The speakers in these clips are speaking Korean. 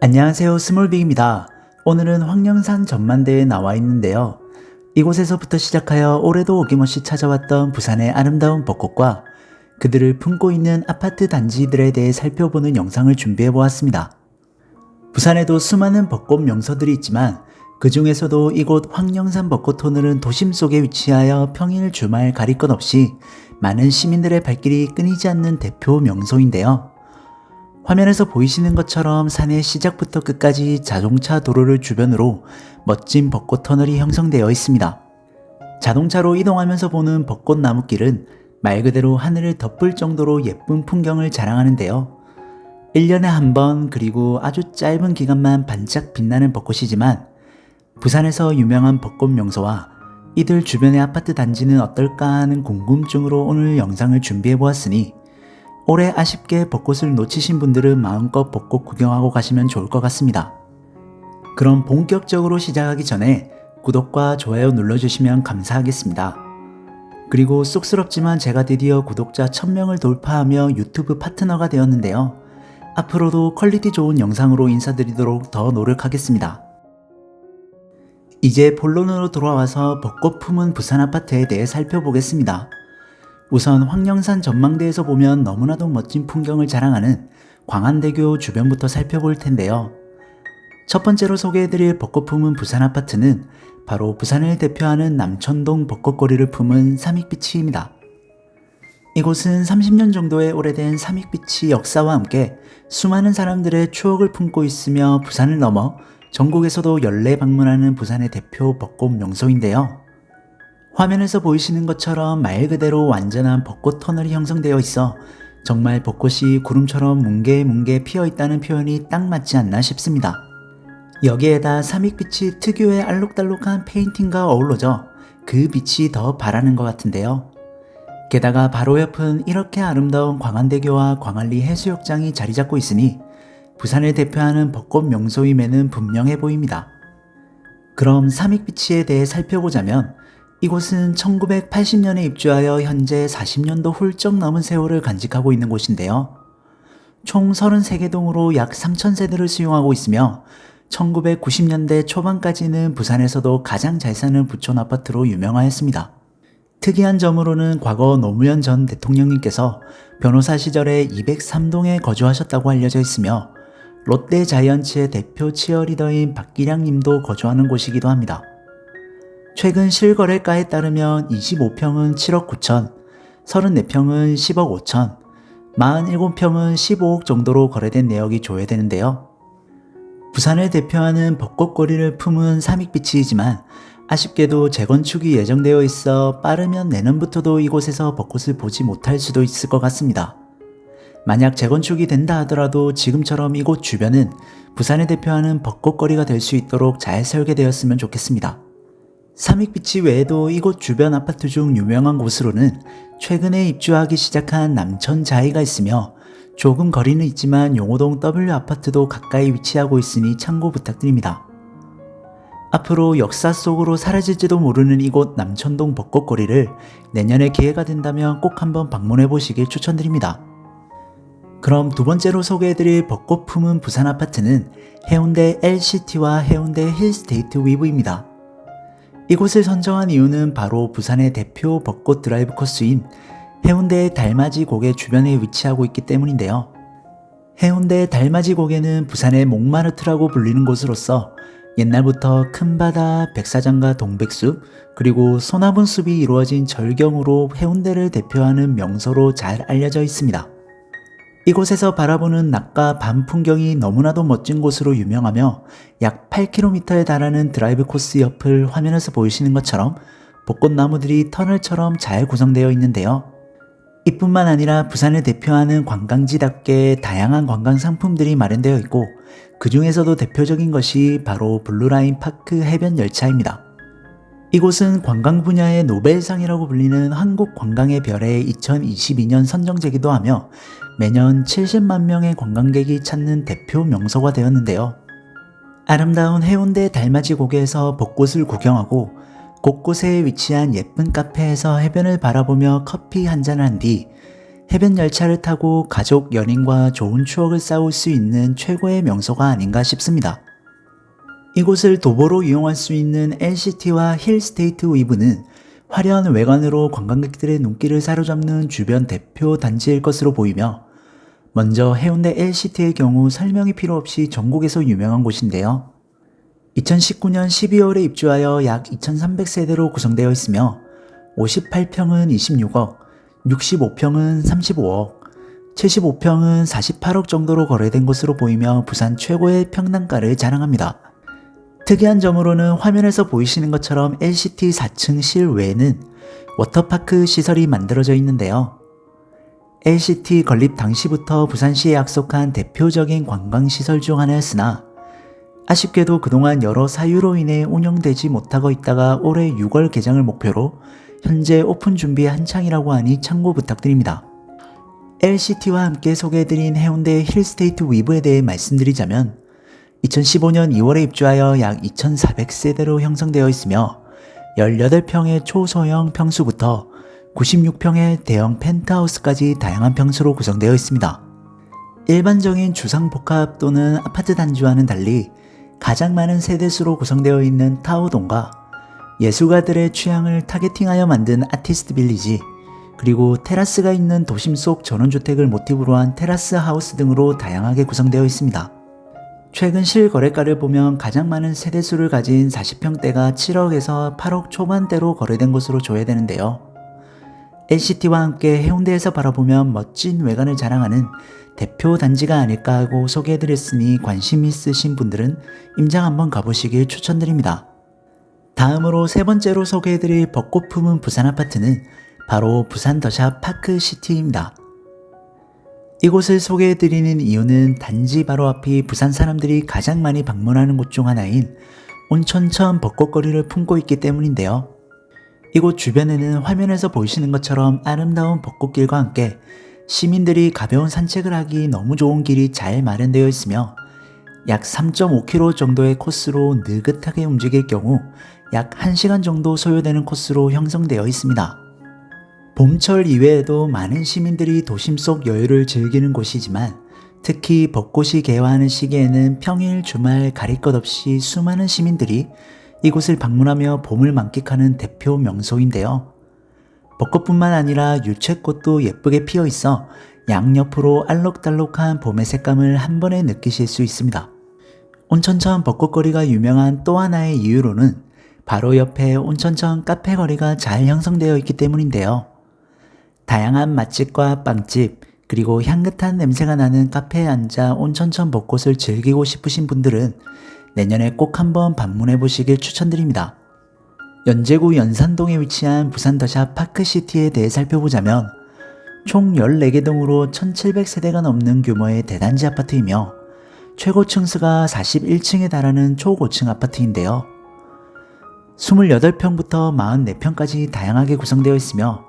안녕하세요. 스몰빅입니다. 오늘은 황령산 전만대에 나와 있는데요. 이곳에서부터 시작하여 올해도 어김없이 찾아왔던 부산의 아름다운 벚꽃과 그들을 품고 있는 아파트 단지들에 대해 살펴보는 영상을 준비해 보았습니다. 부산에도 수많은 벚꽃 명소들이 있지만 그 중에서도 이곳 황령산 벚꽃 터널은 도심 속에 위치하여 평일 주말 가릴 것 없이 많은 시민들의 발길이 끊이지 않는 대표 명소인데요. 화면에서 보이시는 것처럼 산의 시작부터 끝까지 자동차 도로를 주변으로 멋진 벚꽃 터널이 형성되어 있습니다. 자동차로 이동하면서 보는 벚꽃 나무길은 말 그대로 하늘을 덮을 정도로 예쁜 풍경을 자랑하는데요. 1년에 한 번 그리고 아주 짧은 기간만 반짝 빛나는 벚꽃이지만 부산에서 유명한 벚꽃 명소와 이들 주변의 아파트 단지는 어떨까 하는 궁금증으로 오늘 영상을 준비해 보았으니 올해 아쉽게 벚꽃을 놓치신 분들은 마음껏 벚꽃 구경하고 가시면 좋을 것 같습니다. 그럼 본격적으로 시작하기 전에 구독과 좋아요 눌러주시면 감사하겠습니다. 그리고 쑥스럽지만 제가 드디어 구독자 1000명을 돌파하며 유튜브 파트너가 되었는데요. 앞으로도 퀄리티 좋은 영상으로 인사드리도록 더 노력하겠습니다. 이제 본론으로 돌아와서 벚꽃 품은 부산 아파트에 대해 살펴보겠습니다. 우선 황령산 전망대에서 보면 너무나도 멋진 풍경을 자랑하는 광안대교 주변부터 살펴볼 텐데요. 첫 번째로 소개해드릴 벚꽃 품은 부산 아파트는 바로 부산을 대표하는 남천동 벚꽃거리를 품은 삼익비치입니다. 이곳은 30년 정도의 오래된 삼익비치 역사와 함께 수많은 사람들의 추억을 품고 있으며 부산을 넘어 전국에서도 연례 방문하는 부산의 대표 벚꽃 명소인데요. 화면에서 보이시는 것처럼 말 그대로 완전한 벚꽃 터널이 형성되어 있어 정말 벚꽃이 구름처럼 뭉게뭉게 피어 있다는 표현이 딱 맞지 않나 싶습니다. 여기에다 삼익빛이 특유의 알록달록한 페인팅과 어우러져 그 빛이 더 바라는 것 같은데요. 게다가 바로 옆은 이렇게 아름다운 광안대교와 광안리 해수욕장이 자리 잡고 있으니 부산을 대표하는 벚꽃 명소임에는 분명해 보입니다. 그럼 삼익비치에 대해 살펴보자면 이곳은 1980년에 입주하여 현재 40년도 훌쩍 넘은 세월을 간직하고 있는 곳인데요. 총 33개 동으로 약 3,000세대를 수용하고 있으며 1990년대 초반까지는 부산에서도 가장 잘 사는 부촌 아파트로 유명하였습니다. 특이한 점으로는 과거 노무현 전 대통령님께서 변호사 시절에 203동에 거주하셨다고 알려져 있으며 롯데 자이언츠의 대표 치어리더인 박기량 님도 거주하는 곳이기도 합니다. 최근 실거래가에 따르면 25평은 7억 9천, 34평은 10억 5천, 47평은 15억 정도로 거래된 내역이 조회되는데요. 부산을 대표하는 벚꽃거리를 품은 삼익비치이지만 아쉽게도 재건축이 예정되어 있어 빠르면 내년부터도 이곳에서 벚꽃을 보지 못할 수도 있을 것 같습니다. 만약 재건축이 된다 하더라도 지금처럼 이곳 주변은 부산을 대표하는 벚꽃거리가 될 수 있도록 잘 설계되었으면 좋겠습니다. 삼익비치 외에도 이곳 주변 아파트 중 유명한 곳으로는 최근에 입주하기 시작한 남천자이가 있으며 조금 거리는 있지만 용호동 W 아파트도 가까이 위치하고 있으니 참고 부탁드립니다. 앞으로 역사 속으로 사라질지도 모르는 이곳 남천동 벚꽃거리를 내년에 기회가 된다면 꼭 한번 방문해 보시길 추천드립니다. 그럼 두 번째로 소개해드릴 벚꽃 품은 부산 아파트는 해운대 LCT와 해운대 힐스테이트 위브입니다. 이곳을 선정한 이유는 바로 부산의 대표 벚꽃 드라이브 코스인 해운대의 달맞이 고개 주변에 위치하고 있기 때문인데요. 해운대 달맞이 고개는 부산의 몽마르트라고 불리는 곳으로서 옛날부터 큰 바다, 백사장과 동백숲, 그리고 소나무 숲이 이루어진 절경으로 해운대를 대표하는 명소로 잘 알려져 있습니다. 이곳에서 바라보는 낮과 밤 풍경이 너무나도 멋진 곳으로 유명하며 약 8km에 달하는 드라이브 코스 옆을 화면에서 보이시는 것처럼 벚꽃나무들이 터널처럼 잘 구성되어 있는데요. 이뿐만 아니라 부산을 대표하는 관광지답게 다양한 관광 상품들이 마련되어 있고 그 중에서도 대표적인 것이 바로 블루라인 파크 해변 열차입니다. 이곳은 관광 분야의 노벨상이라고 불리는 한국 관광의 별에 2022년 선정되기도 하며 매년 70만 명의 관광객이 찾는 대표 명소가 되었는데요. 아름다운 해운대 달맞이 고개에서 벚꽃을 구경하고 곳곳에 위치한 예쁜 카페에서 해변을 바라보며 커피 한잔 한 뒤 해변 열차를 타고 가족, 연인과 좋은 추억을 쌓을 수 있는 최고의 명소가 아닌가 싶습니다. 이곳을 도보로 이용할 수 있는 LCT와 힐스테이트 위브는 화려한 외관으로 관광객들의 눈길을 사로잡는 주변 대표 단지일 것으로 보이며 먼저 해운대 LCT의 경우 설명이 필요 없이 전국에서 유명한 곳인데요. 2019년 12월에 입주하여 약 2,300세대로 구성되어 있으며 58평은 26억, 65평은 35억, 75평은 48억 정도로 거래된 것으로 보이며 부산 최고의 평당가를 자랑합니다. 특이한 점으로는 화면에서 보이시는 것처럼 LCT 4층 실외에는 워터파크 시설이 만들어져 있는데요. LCT 건립 당시부터 부산시에 약속한 대표적인 관광시설 중 하나였으나 아쉽게도 그동안 여러 사유로 인해 운영되지 못하고 있다가 올해 6월 개장을 목표로 현재 오픈 준비 한창이라고 하니 참고 부탁드립니다. LCT와 함께 소개해드린 해운대 힐스테이트 위브에 대해 말씀드리자면 2015년 2월에 입주하여 약 2,400세대로 형성되어 있으며 18평의 초소형 평수부터 96평의 대형 펜트하우스까지 다양한 평수로 구성되어 있습니다. 일반적인 주상복합 또는 아파트 단지와는 달리 가장 많은 세대수로 구성되어 있는 타워동과 예술가들의 취향을 타겟팅하여 만든 아티스트 빌리지, 그리고 테라스가 있는 도심 속 전원주택을 모티브로 한 테라스 하우스 등으로 다양하게 구성되어 있습니다. 최근 실거래가를 보면 가장 많은 세대수를 가진 40평대가 7억에서 8억 초반대로 거래된 것으로 조회되는데요. LCT와 함께 해운대에서 바라보면 멋진 외관을 자랑하는 대표 단지가 아닐까 하고 소개해드렸으니 관심 있으신 분들은 임장 한번 가보시길 추천드립니다. 다음으로 세 번째로 소개해드릴 벚꽃 품은 부산 아파트는 바로 부산 더샵 파크시티입니다. 이곳을 소개해드리는 이유는 단지 바로 앞이 부산 사람들이 가장 많이 방문하는 곳 중 하나인 온천천 벚꽃거리를 품고 있기 때문인데요. 이곳 주변에는 화면에서 보이시는 것처럼 아름다운 벚꽃길과 함께 시민들이 가벼운 산책을 하기 너무 좋은 길이 잘 마련되어 있으며 약 3.5km 정도의 코스로 느긋하게 움직일 경우 약 1시간 정도 소요되는 코스로 형성되어 있습니다. 봄철 이외에도 많은 시민들이 도심 속 여유를 즐기는 곳이지만 특히 벚꽃이 개화하는 시기에는 평일, 주말 가릴 것 없이 수많은 시민들이 이곳을 방문하며 봄을 만끽하는 대표 명소인데요. 벚꽃뿐만 아니라 유채꽃도 예쁘게 피어 있어 양옆으로 알록달록한 봄의 색감을 한 번에 느끼실 수 있습니다. 온천천 벚꽃거리가 유명한 또 하나의 이유로는 바로 옆에 온천천 카페 거리가 잘 형성되어 있기 때문인데요. 다양한 맛집과 빵집, 그리고 향긋한 냄새가 나는 카페에 앉아 온천천 벚꽃을 즐기고 싶으신 분들은 내년에 꼭 한번 방문해 보시길 추천드립니다. 연제구 연산동에 위치한 부산 더샵 파크시티에 대해 살펴보자면 총 14개 동으로 1700세대가 넘는 규모의 대단지 아파트이며 최고 층 수가 41층에 달하는 초고층 아파트인데요. 28평부터 44평까지 다양하게 구성되어 있으며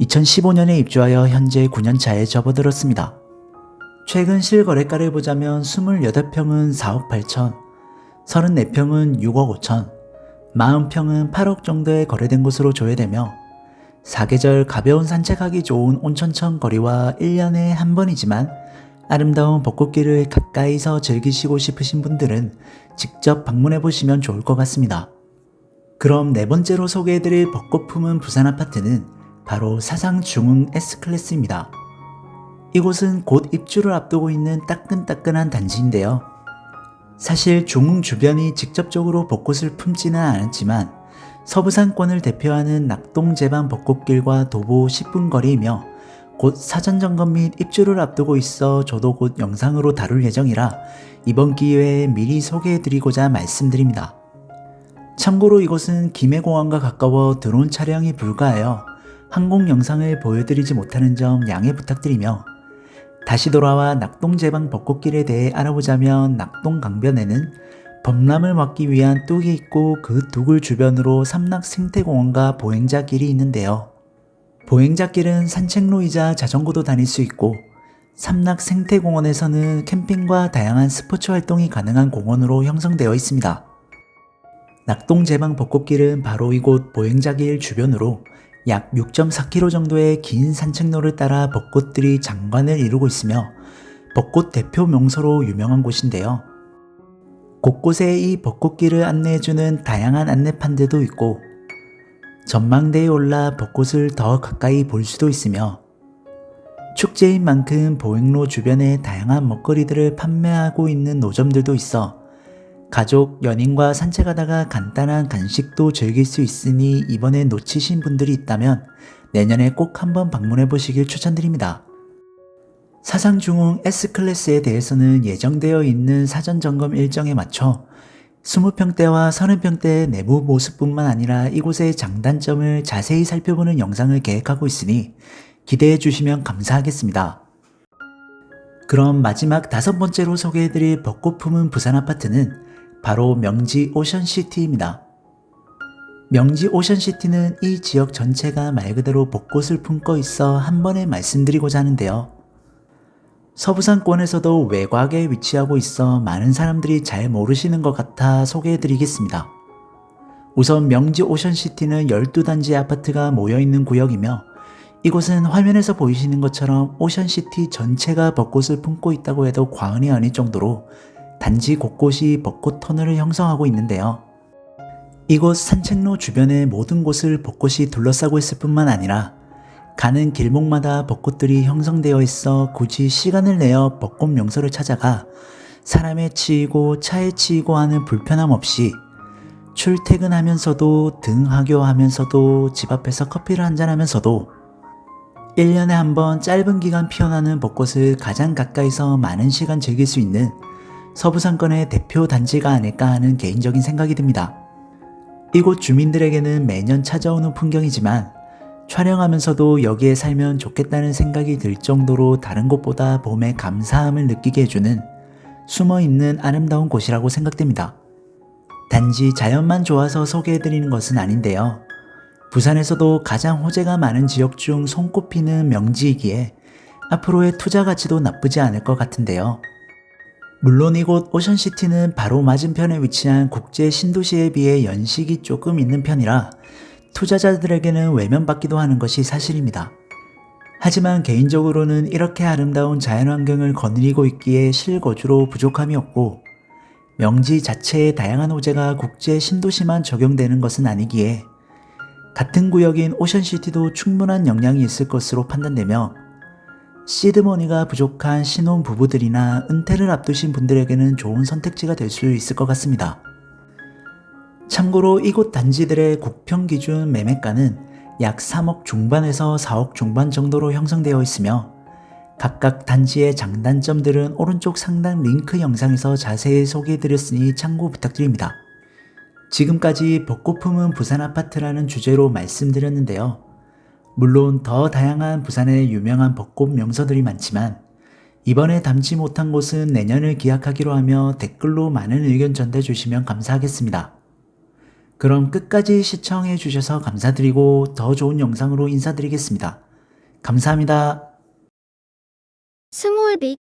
2015년에 입주하여 현재 9년차에 접어들었습니다. 최근 실거래가를 보자면 28평은 4억 8천, 34평은 6억 5천, 40평은 8억 정도에 거래된 것으로 조회되며 사계절 가벼운 산책하기 좋은 온천천 거리와 1년에 한 번이지만 아름다운 벚꽃길을 가까이서 즐기시고 싶으신 분들은 직접 방문해 보시면 좋을 것 같습니다. 그럼 네 번째로 소개해드릴 벚꽃 품은 부산 아파트는 바로 사상 중흥 S클래스입니다. 이곳은 곧 입주를 앞두고 있는 따끈따끈한 단지인데요. 사실 중흥 주변이 직접적으로 벚꽃을 품지는 않았지만 서부산권을 대표하는 낙동제반 벚꽃길과 도보 10분 거리이며 곧 사전 점검 및 입주를 앞두고 있어 저도 곧 영상으로 다룰 예정이라 이번 기회에 미리 소개해드리고자 말씀드립니다. 참고로 이곳은 김해공항과 가까워 드론 촬영이 불가하여 항공 영상을 보여드리지 못하는 점 양해 부탁드리며 다시 돌아와 낙동제방 벚꽃길에 대해 알아보자면 낙동 강변에는 범람을 막기 위한 뚝이 있고 그 뚝을 주변으로 삼락 생태공원과 보행자 길이 있는데요. 보행자 길은 산책로이자 자전거도 다닐 수 있고 삼락 생태공원에서는 캠핑과 다양한 스포츠 활동이 가능한 공원으로 형성되어 있습니다. 낙동제방 벚꽃길은 바로 이곳 보행자 길 주변으로 약 6.4km 정도의 긴 산책로를 따라 벚꽃들이 장관을 이루고 있으며 벚꽃 대표 명소로 유명한 곳인데요. 곳곳에 이 벚꽃길을 안내해주는 다양한 안내판들도 있고 전망대에 올라 벚꽃을 더 가까이 볼 수도 있으며 축제인 만큼 보행로 주변에 다양한 먹거리들을 판매하고 있는 노점들도 있어 가족, 연인과 산책하다가 간단한 간식도 즐길 수 있으니 이번에 놓치신 분들이 있다면 내년에 꼭 한번 방문해 보시길 추천드립니다. 사상중흥 S클래스에 대해서는 예정되어 있는 사전 점검 일정에 맞춰 20평대와 30평대 내부 모습뿐만 아니라 이곳의 장단점을 자세히 살펴보는 영상을 계획하고 있으니 기대해 주시면 감사하겠습니다. 그럼 마지막 다섯 번째로 소개해드릴 벚꽃 품은 부산 아파트는 바로 명지 오션시티입니다. 명지 오션시티는 이 지역 전체가 말 그대로 벚꽃을 품고 있어 한 번에 말씀드리고자 하는데요. 서부산권에서도 외곽에 위치하고 있어 많은 사람들이 잘 모르시는 것 같아 소개해드리겠습니다. 우선 명지 오션시티는 12단지 아파트가 모여있는 구역이며 이곳은 화면에서 보이시는 것처럼 오션시티 전체가 벚꽃을 품고 있다고 해도 과언이 아닐 정도로 단지 곳곳이 벚꽃 터널을 형성하고 있는데요. 이곳 산책로 주변의 모든 곳을 벚꽃이 둘러싸고 있을 뿐만 아니라 가는 길목마다 벚꽃들이 형성되어 있어 굳이 시간을 내어 벚꽃 명소를 찾아가 사람에 치이고 차에 치이고 하는 불편함 없이 출퇴근하면서도 등하교하면서도 집 앞에서 커피를 한잔하면서도 1년에 한 번 짧은 기간 피어나는 벚꽃을 가장 가까이서 많은 시간 즐길 수 있는 서부상권의 대표 단지가 아닐까 하는 개인적인 생각이 듭니다. 이곳 주민들에게는 매년 찾아오는 풍경이지만 촬영하면서도 여기에 살면 좋겠다는 생각이 들 정도로 다른 곳보다 봄의 감사함을 느끼게 해주는 숨어 있는 아름다운 곳이라고 생각됩니다. 단지 자연만 좋아서 소개해드리는 것은 아닌데요. 부산에서도 가장 호재가 많은 지역 중 손꼽히는 명지이기에 앞으로의 투자 가치도 나쁘지 않을 것 같은데요. 물론 이곳 오션시티는 바로 맞은편에 위치한 국제 신도시에 비해 연식이 조금 있는 편이라 투자자들에게는 외면받기도 하는 것이 사실입니다. 하지만 개인적으로는 이렇게 아름다운 자연환경을 거느리고 있기에 실거주로 부족함이 없고 명지 자체의 다양한 호재가 국제 신도시만 적용되는 것은 아니기에 같은 구역인 오션시티도 충분한 역량이 있을 것으로 판단되며 시드머니가 부족한 신혼 부부들이나 은퇴를 앞두신 분들에게는 좋은 선택지가 될 수 있을 것 같습니다. 참고로 이곳 단지들의 국평 기준 매매가는 약 3억 중반에서 4억 중반 정도로 형성되어 있으며 각각 단지의 장단점들은 오른쪽 상단 링크 영상에서 자세히 소개해드렸으니 참고 부탁드립니다. 지금까지 벚꽃 품은 부산 아파트라는 주제로 말씀드렸는데요. 물론 더 다양한 부산의 유명한 벚꽃 명소들이 많지만 이번에 담지 못한 곳은 내년을 기약하기로 하며 댓글로 많은 의견 전해 주시면 감사하겠습니다. 그럼 끝까지 시청해 주셔서 감사드리고 더 좋은 영상으로 인사드리겠습니다. 감사합니다. 스몰 빅